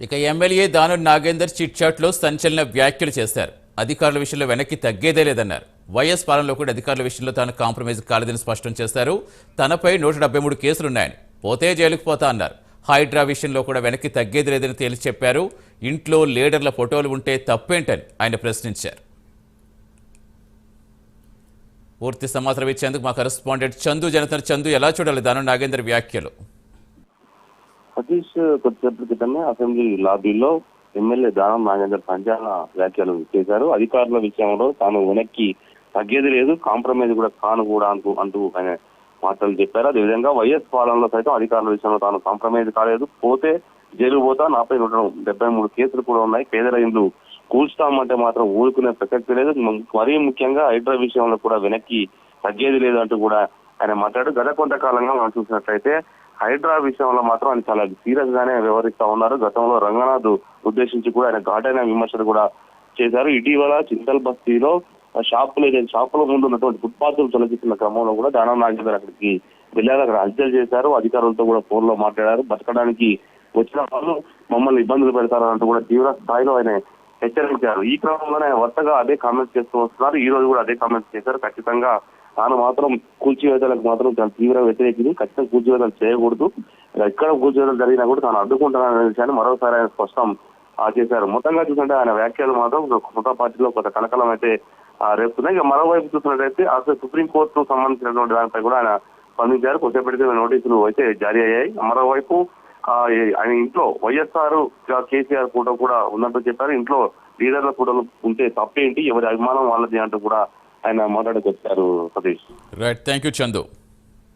ఇక ఎమ్మెల్యే దాను నాగేందర్ చిట్ చాట్లో సంచలన వ్యాఖ్యలు చేశారు. అధికారుల విషయంలో వెనక్కి తగ్గేదే లేదన్నారు. వైఎస్ పాలనలో కూడా అధికారుల విషయంలో తాను కాంప్రమైజ్ కాలేదని స్పష్టం చేశారు. తనపై నూట డెబ్బై మూడు కేసులున్నాయని. పోతే జైలుకు పోతా అన్నారు. హైడ్రా విషయంలో కూడా వెనక్కి తగ్గేది లేదని తేల్చి చెప్పారు. ఇంట్లో లీడర్ల ఫోటోలు ఉంటే తప్పేంటని ఆయన ప్రశ్నించారు. పూర్తి సమాచారం ఇచ్చేందుకు మా కరెస్పాండెంట్ చందు జనతన్ చందు ఎలా చూడాలి? దాను నాగేందర్ వ్యాఖ్యలు. సతీష్ కొద్దిసేపటి క్రితమే అసెంబ్లీ లాబీలో ఎమ్మెల్యే దానం నాగేందర్ సంచలన వ్యాఖ్యలు చేశారు. అధికారుల విషయంలో తాను వెనక్కి తగ్గేది లేదు కాంప్రమైజ్ కూడా కాను కూడా అంటూ అంటూ ఆయన మాటలు చెప్పారు. అదేవిధంగా వైఎస్ పాలనలో సైతం అధికారుల విషయంలో తాను కాంప్రమైజ్ కాలేదు. పోతే జైలు పోతా నాపై నూట డెబ్బై మూడు కేసులు కూడా ఉన్నాయి. పేదల ఇండ్లు కూల్స్తామంటే మాత్రం ఊరుకునే ప్రసక్తి లేదు. మరీ ముఖ్యంగా హైడ్రా విషయంలో కూడా వెనక్కి తగ్గేది లేదు అంటూ కూడా ఆయన మాట్లాడు గత కొంతకాలంగా మనం చూసినట్లయితే హైడ్రా విషయంలో మాత్రం ఆయన చాలా సీరియస్ గానే వ్యవహరిస్తా ఉన్నారు. గతంలో రంగనాథ్ ఉద్దేశించి కూడా ఆయన ఘాటైన విమర్శలు కూడా చేశారు. ఇటీవల చింతల్ బస్తీలో షాపులు ఏదైతే షాపుల ముందు ఉన్నటువంటి ఫుట్పాత్లు తొలగిస్తున్న క్రమంలో కూడా దానం నాగేందర్ అక్కడికి వెళ్ళారు. అక్కడ హత్యలు చేశారు. అధికారులతో కూడా ఫోన్లో మాట్లాడారు. బతకడానికి వచ్చిన వాళ్ళు మమ్మల్ని ఇబ్బందులు పెడతారంటూ కూడా తీవ్ర స్థాయిలో ఆయన హెచ్చరించారు. ఈ క్రమంలోనే ఆయన వరుసగా అదే కామెంట్స్ చేస్తూ వస్తున్నారు. ఈ రోజు కూడా అదే కామెంట్స్ చేశారు. ఖచ్చితంగా తాను మాత్రం కూల్చివేతలకు మాత్రం చాలా తీవ్ర వ్యతిరేకింది ఖచ్చితంగా కూల్చివేతలు చేయకూడదు. ఎక్కడ కూల్చివేతలు జరిగినా కూడా తాను అడ్డుకుంటాననే విషయాన్ని మరోసారి ఆయన స్పష్టం ఆ, చేశారు. మొత్తంగా చూసుకుంటే ఆయన వ్యాఖ్యలు మాత్రం కొత్త పార్టీలో కొంత కలకలం అయితే రేపుతున్నాయి. ఇక మరోవైపు చూసినట్టయితే అసలు సుప్రీంకోర్టు సంబంధించినటువంటి దానిపై కూడా ఆయన స్పందించారు. కొద్దిసేపటికి నోటీసులు అయితే జారీ అయ్యాయి. మరోవైపు ఆయన ఇంట్లో వైఎస్ఆర్ కేసీఆర్ ఫోటో కూడా ఉన్నట్టు చెప్పారు. ఇంట్లో లీడర్ల ఫోటోలు ఉంటే తప్పేంటి? ఎవరి అభిమానం వాళ్ళది అంటూ కూడా ఆయన మాట్లాడుకొచ్చారు Satish. Right thank you Chandu